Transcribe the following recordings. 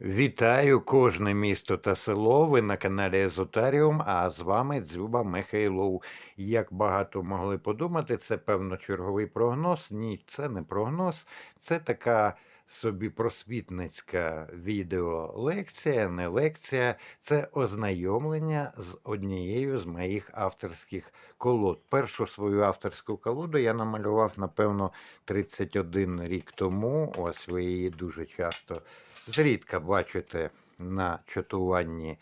Вітаю кожне місто та село. Ви на каналі Езотаріум, а з вами Дзюба Михайлов. Як багато могли подумати, це певно черговий прогноз. Ні, це не прогноз, це така собі просвітницька відеолекція, не лекція, це ознайомлення з однією з моїх авторських колод. Першу свою авторську колоду я намалював, напевно, 31 рік тому. Ось ви її дуже часто зрідка бачите на чатуванні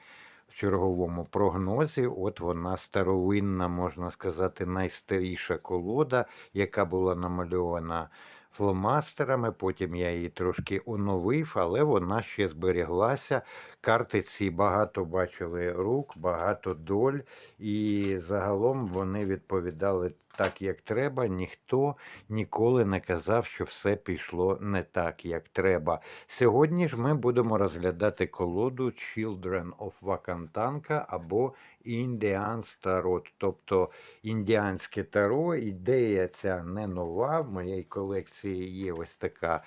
в черговому прогнозі. От вона старовинна, можна сказати, найстаріша колода, яка була намальована фломастерами. Потім я її трошки оновив, але вона ще зберіглася. Карти ці багато бачили рук, багато доль, і загалом вони відповідали так, як треба. Ніхто ніколи не казав, що все пішло не так, як треба. Сьогодні ж ми будемо розглядати колоду Children of Wakantanka або Indians Tarot, тобто індіанське таро. Ідея ця не нова. В моїй колекції є ось така.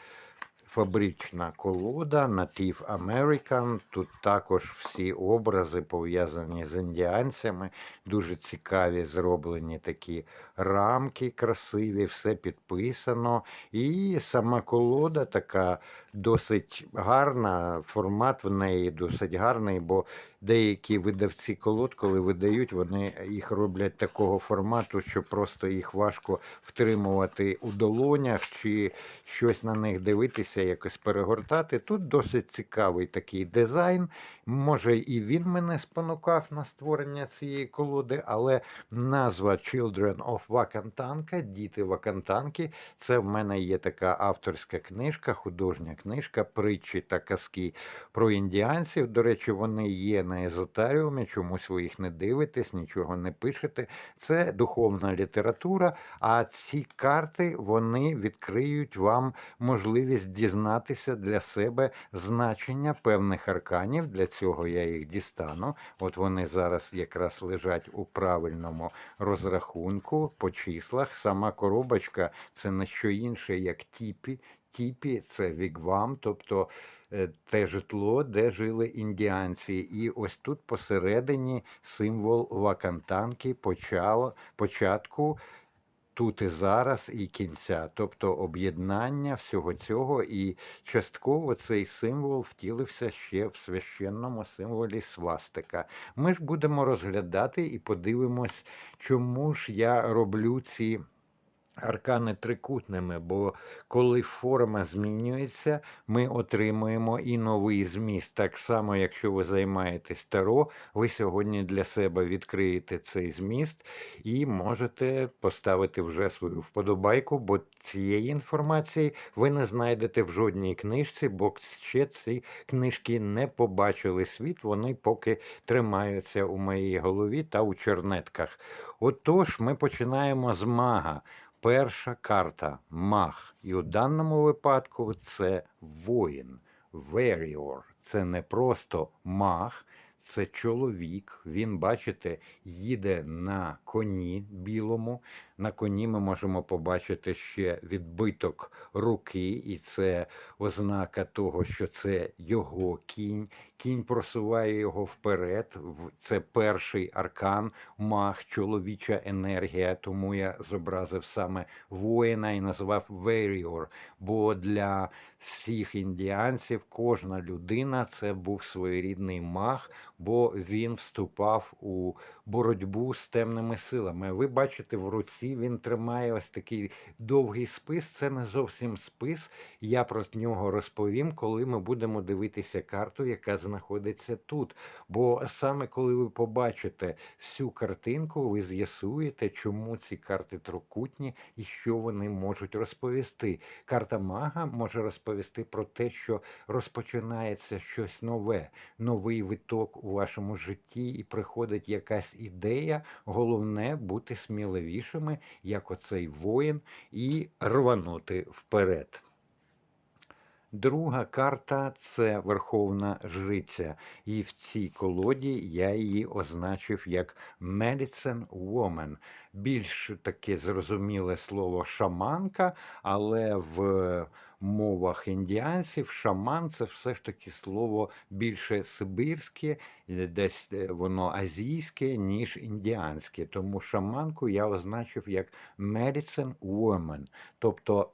Фабрична колода Native American. Тут також всі образи пов'язані з індіанцями. Дуже цікаві зроблені такі рамки красиві, все підписано. І сама колода така досить гарна. Формат в неї досить гарний, бо деякі видавці колод, коли видають, вони їх роблять такого формату, що просто їх важко втримувати у долонях чи щось на них дивитися, якось перегортати. Тут досить цікавий такий дизайн. Може, і він мене спонукав на створення цієї колоди, але назва Children of Wakantanka, Діти Вакантанки, це в мене є така авторська книжка, художня книжка, притчі та казки про індіанців. До речі, вони є на езотаріумі, чомусь ви їх не дивитесь, нічого не пишете. Це духовна література, а ці карти вони відкриють вам можливість дізнатися для себе значення певних арканів. Для цього я їх дістану. От вони зараз якраз лежать у правильному розрахунку по числах. Сама коробочка це не що інше, як тіпі. Тіпі це вігвам, тобто е, те житло, де жили індіанці. І ось тут посередині символ вакантанки почало, початку. Тут і зараз, і кінця, тобто об'єднання всього цього, і частково цей символ втілився ще в священному символі свастика. Ми ж будемо розглядати і подивимось, чому ж я роблю ці. Аркани трикутними, бо коли форма змінюється, ми отримуємо і новий зміст. Так само, якщо ви займаєтесь таро, ви сьогодні для себе відкриєте цей зміст і можете поставити вже свою вподобайку, бо цієї інформації ви не знайдете в жодній книжці, бо ще ці книжки не побачили світ, вони поки тримаються у моїй голові та у чернетках. Отож, ми починаємо з мага. Перша карта маг. І у даному випадку це воїн, warrior. Це не просто маг, це чоловік. Він, бачите, їде на коні білому. На коні ми можемо побачити ще відбиток руки, і це ознака того, що це його кінь. Кінь просуває його вперед. Це перший аркан, маг, чоловіча енергія. Тому я зобразив саме воїна і назвав Warrior, бо для всіх індіанців кожна людина це був своєрідний маг, бо він вступав у боротьбу з темними силами. Ви бачите, в руці він тримає ось такий довгий спис. Це не зовсім спис. Я про нього розповім, коли ми будемо дивитися карту, яка знаходиться тут. Бо саме коли ви побачите всю картинку, ви з'ясуєте, чому ці карти трикутні і що вони можуть розповісти. Карта мага може розповісти про те, що розпочинається щось нове, новий виток у вашому житті, і приходить якась ідея. Головне бути сміливішими, як оцей воїн, і рванути вперед. Друга карта це Верховна Жриця. І в цій колоді я її означив як Medicine Woman. Більш таке зрозуміле слово шаманка, але в мовах індіанців шаман це все ж таки слово більше сибирське, десь е, воно азійське, ніж індіанське. Тому шаманку я означив як Medicine Woman. Тобто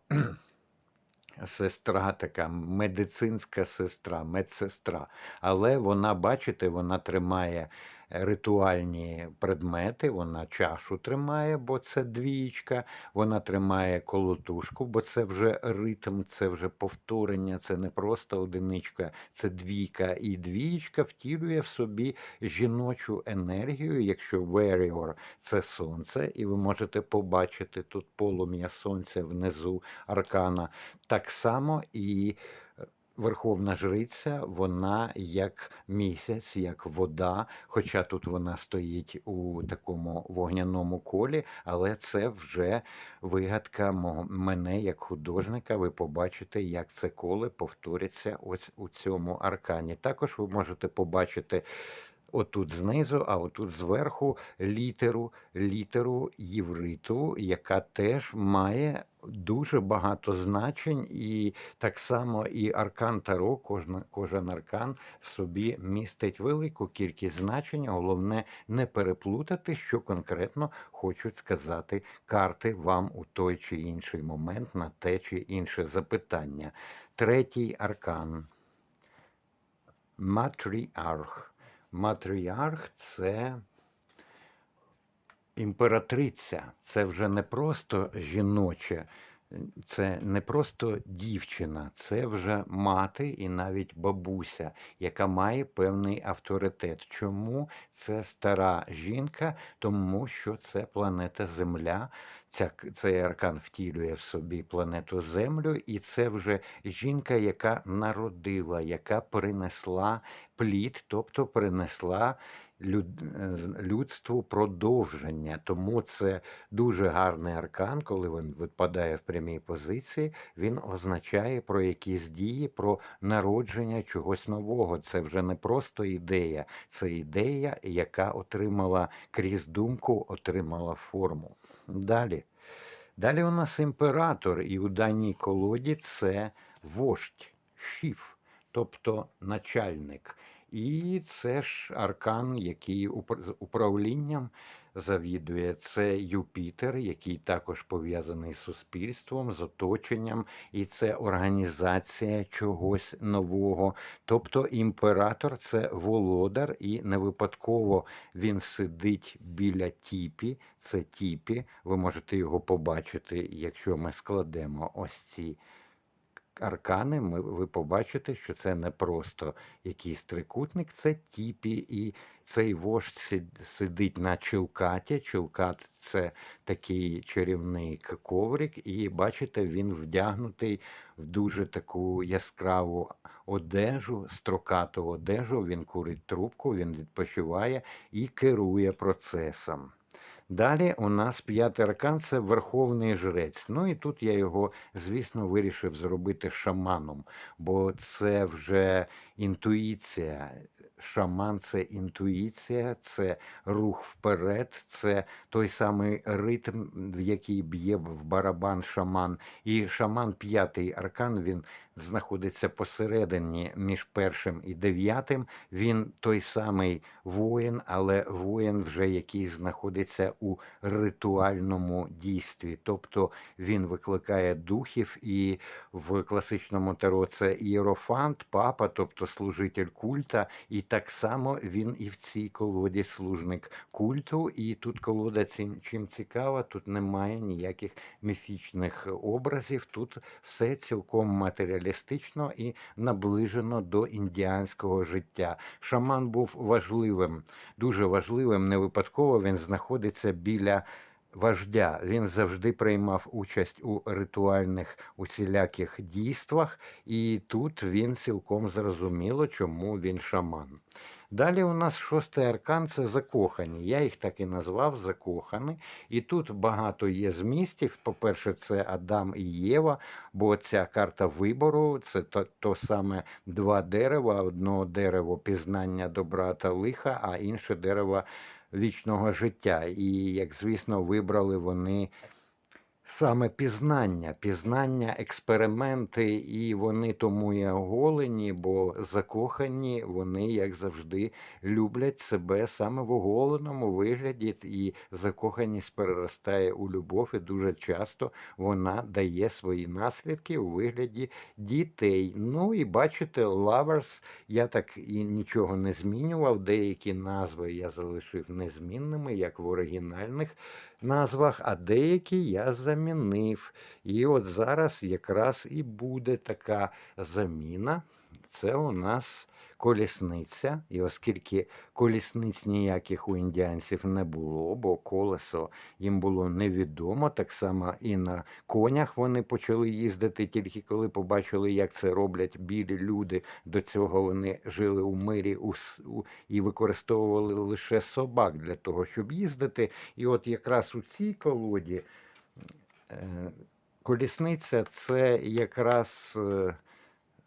сестра така, медицинська сестра, медсестра. Але вона, бачите, вона тримає ритуальні предмети, вона чашу тримає, бо це двієчка, вона тримає колотушку, бо це вже ритм, це вже повторення, це не просто одиничка, це двійка. І двієчка втілює в собі жіночу енергію, якщо warrior – це сонце, і ви можете побачити тут полум'я сонця внизу аркана. Так само і Верховна Жриця, вона як місяць, як вода, хоча тут вона стоїть у такому вогняному колі, але це вже вигадка мене як художника. Ви побачите, як це коле повториться ось у цьому аркані. Також ви можете побачити отут знизу, а отут зверху літеру, літеру євриту, яка теж має дуже багато значень, і так само і аркан Таро, кожна, кожен аркан в собі містить велику кількість значень. Головне не переплутати, що конкретно хочуть сказати карти вам у той чи інший момент на те чи інше запитання. Третій аркан. Матріарх. Матріарх це імператриця. Це вже не просто жіноче, це не просто дівчина, це вже мати і навіть бабуся, яка має певний авторитет. Чому це стара жінка? Тому що це планета Земля. Ця, цей аркан втілює в собі планету Землю, і це вже жінка, яка народила, яка принесла плід, тобто принесла людству продовження. Тому це дуже гарний аркан, коли він випадає в прямій позиції. Він означає про якісь дії, про народження чогось нового. Це вже не просто ідея, це ідея, яка отримала крізь думку, отримала форму. Далі. Далі у нас імператор, і у даній колоді це вождь, шіф, тобто начальник. І це ж аркан, який управлінням завідує. Це Юпітер, який також пов'язаний з суспільством, з оточенням, і це організація чогось нового. Тобто імператор це володар, і не випадково він сидить біля тіпі. Це тіпі. Ви можете його побачити, якщо ми складемо ось ці аркани, ми, ви побачите, що це не просто якийсь трикутник, це тіпі, і цей вождь сидить на чулкаті. Чулкат це такий чарівний коврик, і бачите, він вдягнутий в дуже таку яскраву одежу, строкату одежу. Він курить трубку, він відпочиває і керує процесом. Далі у нас п'ятий аркан це Верховний Жрець. Ну і тут я його, звісно, вирішив зробити шаманом, бо це вже інтуїція. Шаман це інтуїція, це рух вперед, це той самий ритм, в який б'є в барабан шаман. І шаман п'ятий аркан він знаходиться посередині між першим і дев'ятим. Він той самий воїн, але воїн вже який знаходиться у ритуальному дійстві. Тобто він викликає духів, і в класичному таро це ієрофант, папа, тобто служитель культа. І так само він і в цій колоді служник культу. І тут колода цим чим цікава, тут немає ніяких міфічних образів. Тут все цілком матеріалістично і наближено до індіанського життя. Шаман був важливим, дуже важливим. Не випадково він знаходиться біля. Вождя він завжди приймав участь у ритуальних усіляких дійствах, і тут він цілком зрозуміло, чому він шаман. Далі у нас шостий аркан це закохані. Я їх так і назвав закохані. І тут багато є змістів. По-перше, це Адам і Єва, бо ця карта вибору це то, то саме два дерева: одно дерево пізнання добра та лиха, а інше дерево вічного життя. І, як звісно, вибрали вони. Саме пізнання, пізнання, експерименти, і вони тому і оголені, бо закохані, вони, як завжди, люблять себе саме в оголеному вигляді, і закоханість переростає у любов, і дуже часто вона дає свої наслідки у вигляді дітей. Ну і бачите, Lovers, я так і нічого не змінював. Деякі назви я залишив незмінними, як в оригінальних назвах, а деякі я замінив. І от зараз якраз і буде така заміна. Це у нас колісниця. І оскільки колісниць ніяких у індіанців не було, бо колесо їм було невідомо, так само і на конях вони почали їздити тільки коли побачили, як це роблять білі люди. До цього вони жили у мирі і використовували лише собак для того, щоб їздити. І от якраз у цій колоді е, колісниця це якраз.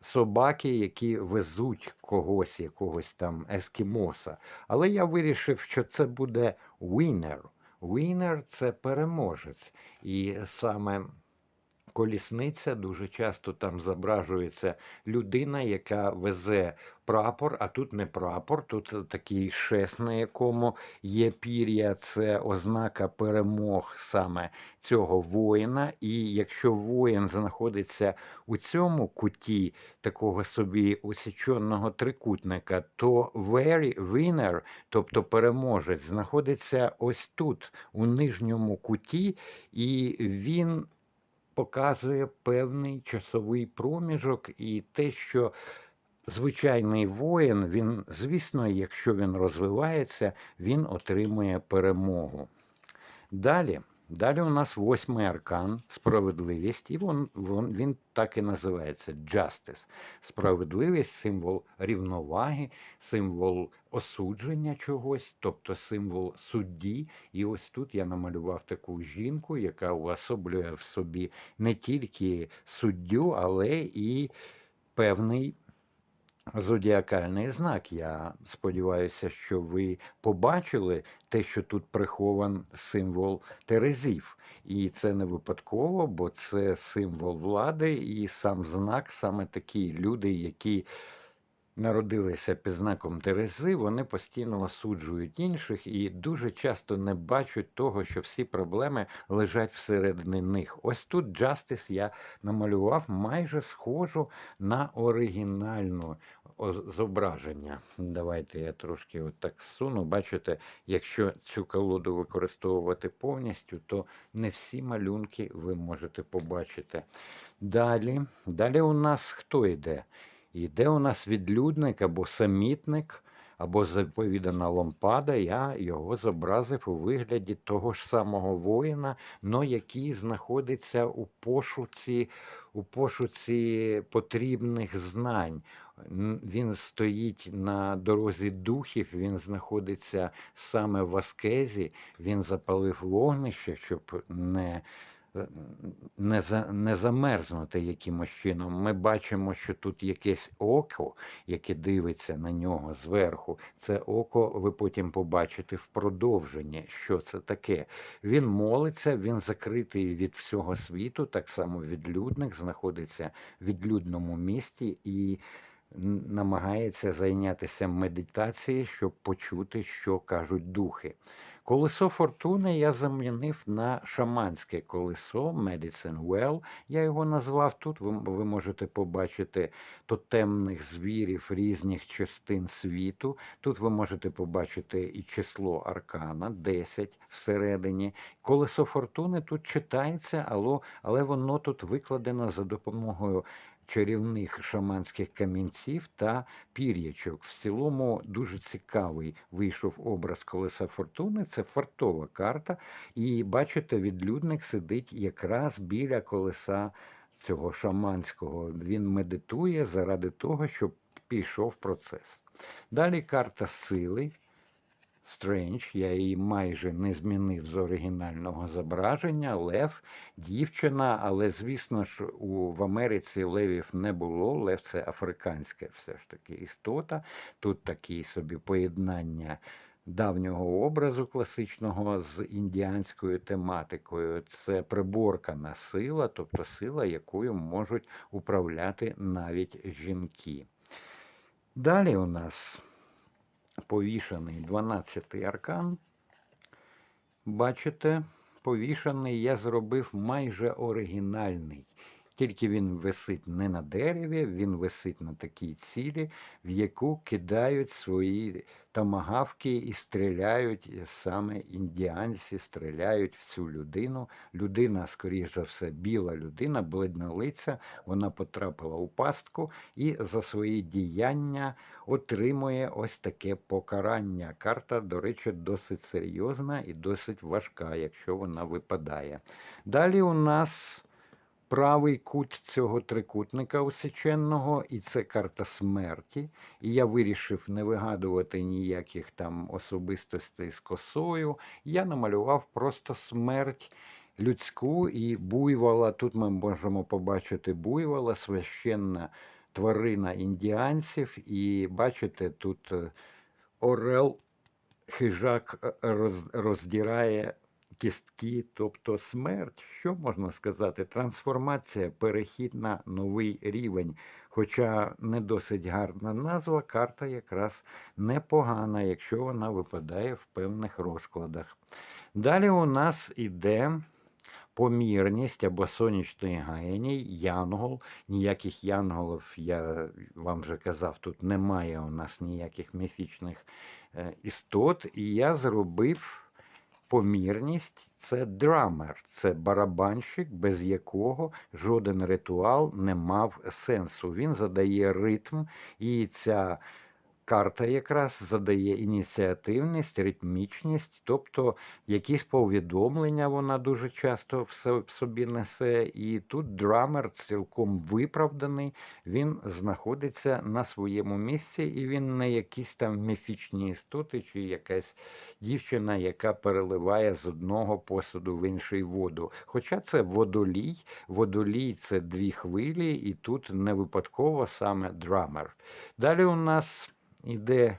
Собаки, які везуть когось, якогось там ескімоса. Але я вирішив, що це буде winner. Winner – це переможець. І саме колісниця дуже часто там зображується людина, яка везе прапор, а тут не прапор, тут такий шест, на якому є пір'я, це ознака перемог саме цього воїна. І якщо воїн знаходиться у цьому куті такого собі усіченого трикутника, то very winner, тобто переможець, знаходиться ось тут, у нижньому куті, і він показує певний часовий проміжок і те, що звичайний воїн, він, звісно, якщо він розвивається, він отримує перемогу. Далі. Далі у нас восьмий аркан справедливість, і він, він, він так і називається justice. Справедливість символ рівноваги, символ осудження чогось, тобто символ судді. І ось тут я намалював таку жінку, яка уособлює в собі не тільки суддю, але і певний зодіакальний знак. Я сподіваюся, що ви побачили те, що тут прихован символ Терезів. І це не випадково, бо це символ влади, і сам знак саме такі люди, які народилися під знаком Терези, вони постійно осуджують інших і дуже часто не бачать того, що всі проблеми лежать всередині них. Ось тут Джастис я намалював майже схожу на оригінальну зображення. Давайте я трошки отак суну. Бачите, якщо цю колоду використовувати повністю, то не всі малюнки ви можете побачити. Далі, далі у нас хто йде? Йде у нас відлюдник або самітник, або заповідана лампада. Я його зобразив у вигляді того ж самого воїна, но який знаходиться у пошуці, у пошуці потрібних знань. Він стоїть на дорозі духів, він знаходиться саме в аскезі, він запалив вогнище, щоб не не, за, не замерзнути якимось чином. Ми бачимо, що тут якесь око, яке дивиться на нього зверху. Це око ви потім побачите в продовженні, що це таке. Він молиться, він закритий від всього світу, так само відлюдник, знаходиться в відлюдному місті і намагається зайнятися медитацією, щоб почути, що кажуть духи. Колесо фортуни я замінив на шаманське колесо Medicine Well. Я його назвав тут. Ви, ви можете побачити тотемних звірів різних частин світу. Тут ви можете побачити і число аркана 10 всередині. Колесо фортуни тут читається, але, але воно тут викладено за допомогою чарівних шаманських камінців та пір'ячок. В цілому дуже цікавий вийшов образ колеса фортуни. Це фартова карта. І бачите, відлюдник сидить якраз біля колеса цього шаманського. Він медитує заради того, щоб пішов процес. Далі карта сили. Strange, я її майже не змінив з оригінального зображення. Лев, дівчина, але звісно ж у, в Америці левів не було. Лев це африканська все ж таки істота. Тут такі собі поєднання давнього образу класичного з індіанською тематикою. Це приборкана сила, тобто сила, якою можуть управляти навіть жінки. Далі у нас повішаний 12-й аркан. Бачите, повішаний я зробив майже оригінальний. Тільки він висить не на дереві, він висить на такій цілі, в яку кидають свої тамагавки і стріляють саме індіанці, стріляють в цю людину. Людина, скоріш за все, біла людина, бледнолиця, вона потрапила у пастку і за свої діяння отримує ось таке покарання. Карта, до речі, досить серйозна і досить важка, якщо вона випадає. Далі у нас правий кут цього трикутника усеченного, і це карта смерті. І я вирішив не вигадувати ніяких там особистостей з косою. Я намалював просто смерть. Людську і буйвола. Тут ми можемо побачити буйвола, священна тварина індіанців, і бачите, тут е, орел хижак е, роз, роздирає кістки, тобто смерть. Що можна сказати? Трансформація, перехід на новий рівень. Хоча не досить гарна назва, карта якраз непогана, якщо вона випадає в певних розкладах. Далі у нас іде помірність або сонячний геній, янгол. Ніяких янголів, я вам вже казав, тут немає у нас ніяких міфічних е, істот. І я зробив помірність це драмер, це барабанщик, без якого жоден ритуал не мав сенсу. Він задає ритм, і ця карта якраз задає ініціативність, ритмічність, тобто якісь повідомлення вона дуже часто в собі несе. І тут драмер цілком виправданий, він знаходиться на своєму місці, і він не якісь там міфічні істоти, чи якась дівчина, яка переливає з одного посуду в інший воду. Хоча це водолій, водолій це дві хвилі, і тут не випадково саме драмер. Далі у нас іде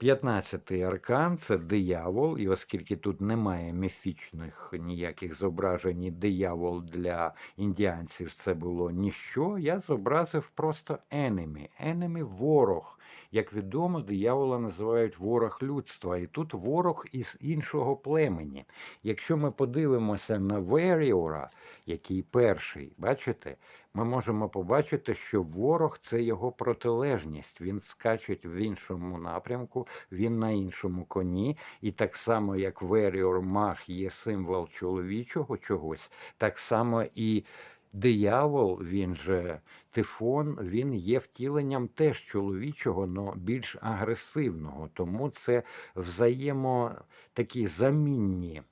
15-й аркан це диявол, і оскільки тут немає міфічних ніяких зображень, диявол для індіанців це було ніщо, я зобразив просто enemy. Enemy – ворог. Як відомо, диявола називають ворог людства, і тут ворог із іншого племені. Якщо ми подивимося на Веріора, який перший, бачите, ми можемо побачити, що ворог це його протилежність. Він скаче в іншому напрямку, він на іншому коні. І так само, як Веріор Мах є символ чоловічого чогось, так само і диявол, він же тифон, він є втіленням теж чоловічого, але більш агресивного. Тому це взаємо такі замінні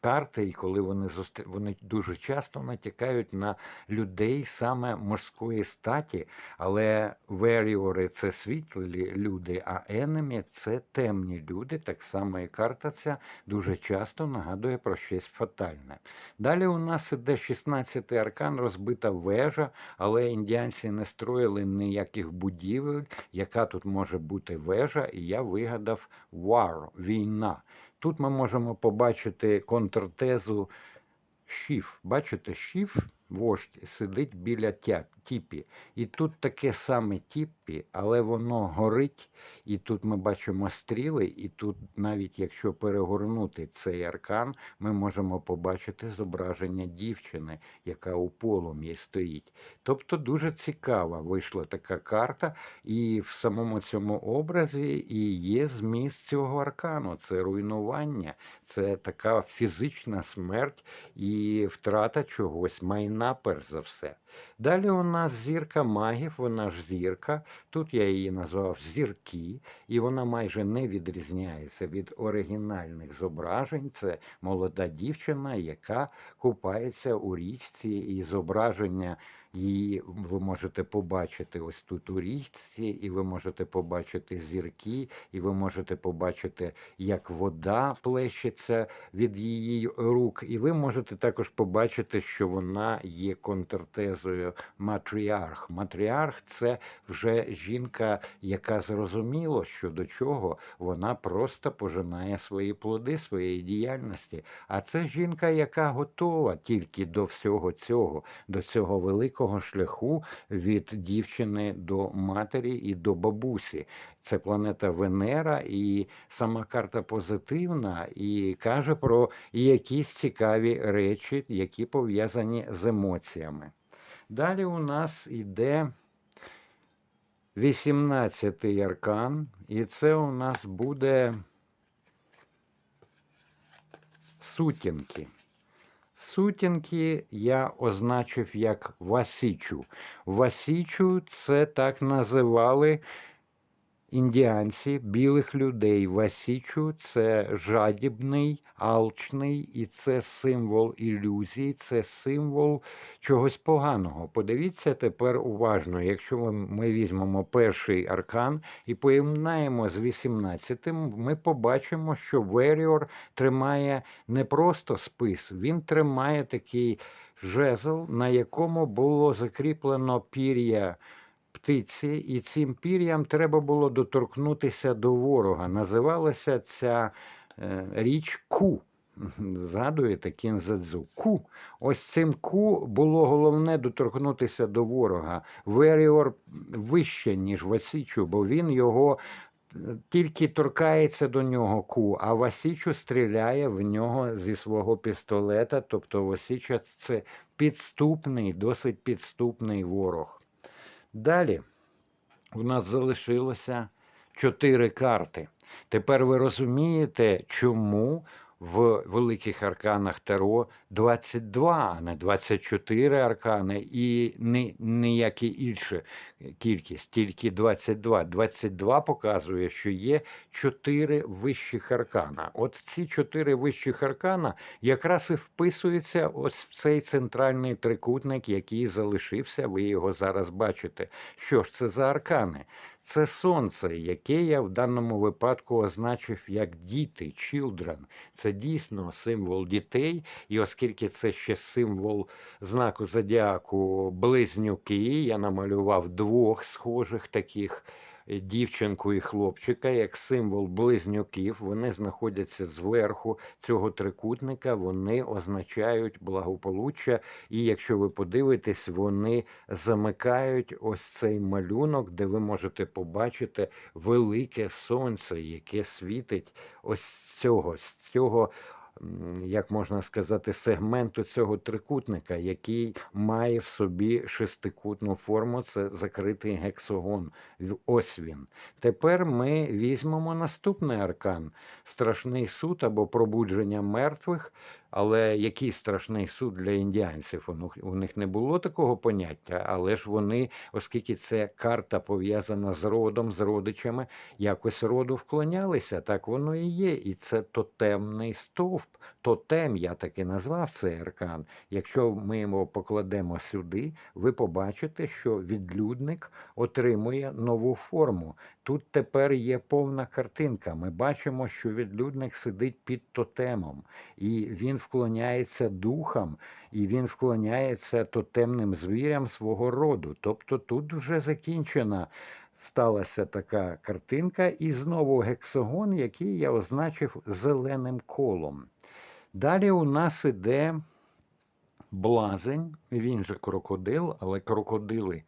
карти, і коли вони зустр... вони дуже часто натякають на людей саме морської статі, але веріори це світлі люди, а енемі це темні люди. Так само і карта ця дуже часто нагадує про щось фатальне. Далі у нас іде 16-й аркан, розбита вежа, але індіанці не строїли ніяких будівель, яка тут може бути вежа, і я вигадав war, війна. Тут ми можемо побачити контртезу шіф. Бачите, шіф вождь сидить біля тіпі. І тут таке саме тіпі, але воно горить. І тут ми бачимо стріли, і тут, навіть якщо перегорнути цей аркан, ми можемо побачити зображення дівчини, яка у полум'ї стоїть. Тобто дуже цікава вийшла така карта, і в самому цьому образі і є зміст цього аркану. Це руйнування, це така фізична смерть і втрата чогось майна вона перш за все. Далі у нас зірка магів, вона ж зірка. Тут я її назвав зірки, і вона майже не відрізняється від оригінальних зображень. Це молода дівчина, яка купається у річці, і зображення Її ви можете побачити ось тут у річці, і ви можете побачити зірки, і ви можете побачити, як вода плещеться від її рук. І ви можете також побачити, що вона є контртезою матріарх. Матріарх це вже жінка, яка зрозуміла, що до чого вона просто пожинає свої плоди своєї діяльності. А це жінка, яка готова тільки до всього цього, до цього великого шляху від дівчини до матері і до бабусі. Це планета Венера, і сама карта позитивна і каже про якісь цікаві речі, які пов'язані з емоціями. Далі у нас іде 18-й аркан, і це у нас буде сутінки. Сутінки я означив як Васічу. Васічу це так називали індіанці, білих людей. Васічу це жадібний, алчний, і це символ ілюзій, це символ чогось поганого. Подивіться тепер уважно, якщо ми, ми візьмемо перший аркан і поєднаємо з 18-тим, ми побачимо, що Веріор тримає не просто спис, він тримає такий жезл, на якому було закріплено пір'я птиці, і цим пір'ям треба було доторкнутися до ворога. Називалася ця е, річ Ку. Згадуєте кінзадзу. Ку. Ось цим ку було головне доторкнутися до ворога. Веріор вище, ніж Васічу, бо він його е, тільки торкається до нього ку, а Васічу стріляє в нього зі свого пістолета. Тобто Васіча це підступний, досить підступний ворог. Далі у нас залишилося чотири карти. Тепер ви розумієте, чому в великих арканах Таро 22, а не 24 аркани і ні, ніякі інші кількість, тільки 22. 22 показує, що є чотири вищих аркана. От ці чотири вищих аркана якраз і вписуються ось в цей центральний трикутник, який залишився. Ви його зараз бачите. Що ж це за аркани? Це сонце, яке я в даному випадку означив як діти, children. Це дійсно символ дітей, і оскільки це ще символ знаку зодіаку близнюки, я намалював двох схожих таких дівчинку і хлопчика як символ близнюків. Вони знаходяться зверху цього трикутника, вони означають благополуччя. І якщо ви подивитесь, вони замикають ось цей малюнок, де ви можете побачити велике сонце, яке світить ось цього, з цього як можна сказати, сегменту цього трикутника, який має в собі шестикутну форму, це закритий гексагон. Ось він. Тепер ми візьмемо наступний аркан страшний суд або пробудження мертвих. Але який страшний суд для індіанців? У них- не було такого поняття, але ж вони, оскільки це карта пов'язана з родом, з родичами, якось роду вклонялися. Так воно і є. І це тотемний стовп. Тотем, я так і назвав цей аркан. Якщо ми його покладемо сюди, ви побачите, що відлюдник отримує нову форму. Тут тепер є повна картинка. Ми бачимо, що відлюдник сидить під тотемом, і він вклоняється духам, і він вклоняється тотемним звірям свого роду. Тобто тут вже закінчена. Сталася така картинка, і знову гексагон, який я означив зеленим колом. Далі у нас іде блазень, він же крокодил, але крокодили,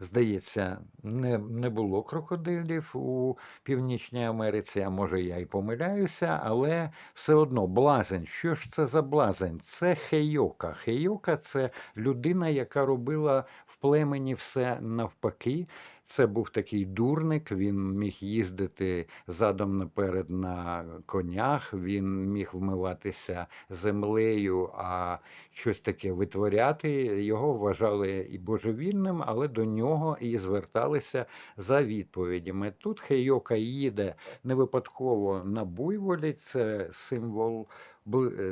здається, не, не було крокодилів у Північній Америці, а може я і помиляюся, але все одно блазень. Що ж це за блазень? Це хейока. Хейока це людина, яка робила в племені все навпаки. Це був такий дурник, він міг їздити задом наперед на конях, він міг вмиватися землею, а щось таке витворяти. Його вважали і божевільним, але до нього і зверталися за відповідями. Тут Хейока їде не випадково на буйволі, це символ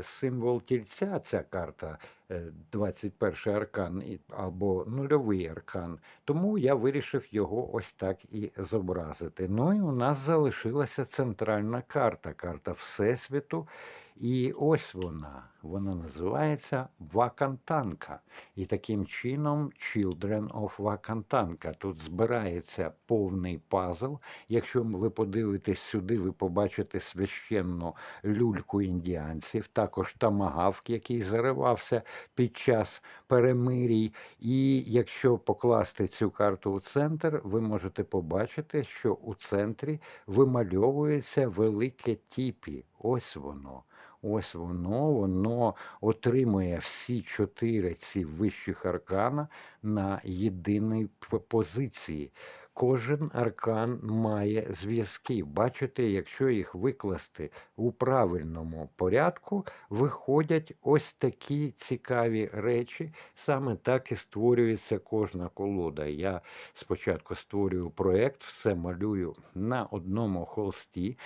символ тільця, ця карта, е, 21 аркан або нульовий аркан. Тому я вирішив його ось так і зобразити. Ну і у нас залишилася центральна карта, карта Всесвіту. І ось вона. Вона називається Вакантанка. І таким чином Children of Вакантанка. Тут збирається повний пазл. Якщо ви подивитесь сюди, ви побачите священну люльку індіанців, також тамагавк, який заривався під час перемирій. І якщо покласти цю карту у центр, ви можете побачити, що у центрі вимальовується велике тіпі. Ось воно. Ось воно, воно отримує всі чотири ці вищих аркана на єдиній позиції. Кожен аркан має зв'язки. Бачите, якщо їх викласти у правильному порядку, виходять ось такі цікаві речі. Саме так і створюється кожна колода. Я спочатку створюю проєкт, все малюю на одному холсті,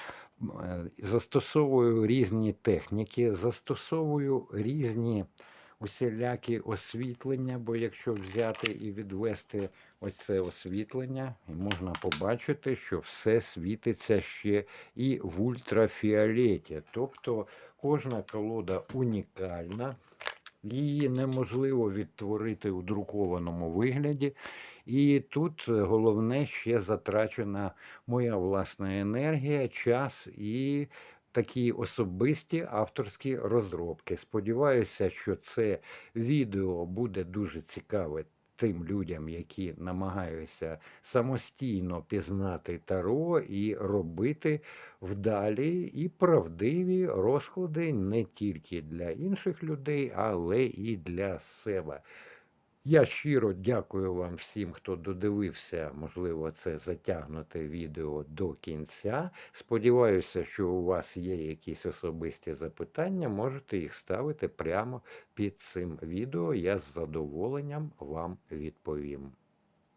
е, застосовую різні техніки, застосовую різні усілякі освітлення, бо якщо взяти і відвести ось це освітлення, і можна побачити, що все світиться ще і в ультрафіолеті. Тобто кожна колода унікальна. Її неможливо відтворити у друкованому вигляді. І тут е, головне ще затрачена моя власна енергія, час і такі особисті авторські розробки. Сподіваюся, що це відео буде дуже цікаве тим людям, які намагаються самостійно пізнати таро і робити вдалі і правдиві розклади не тільки для інших людей, але і для себе. Я щиро дякую вам всім, хто додивився, можливо, це затягнуте відео до кінця. Сподіваюся, що у вас є якісь особисті запитання, можете їх ставити прямо під цим відео. Я з задоволенням вам відповім.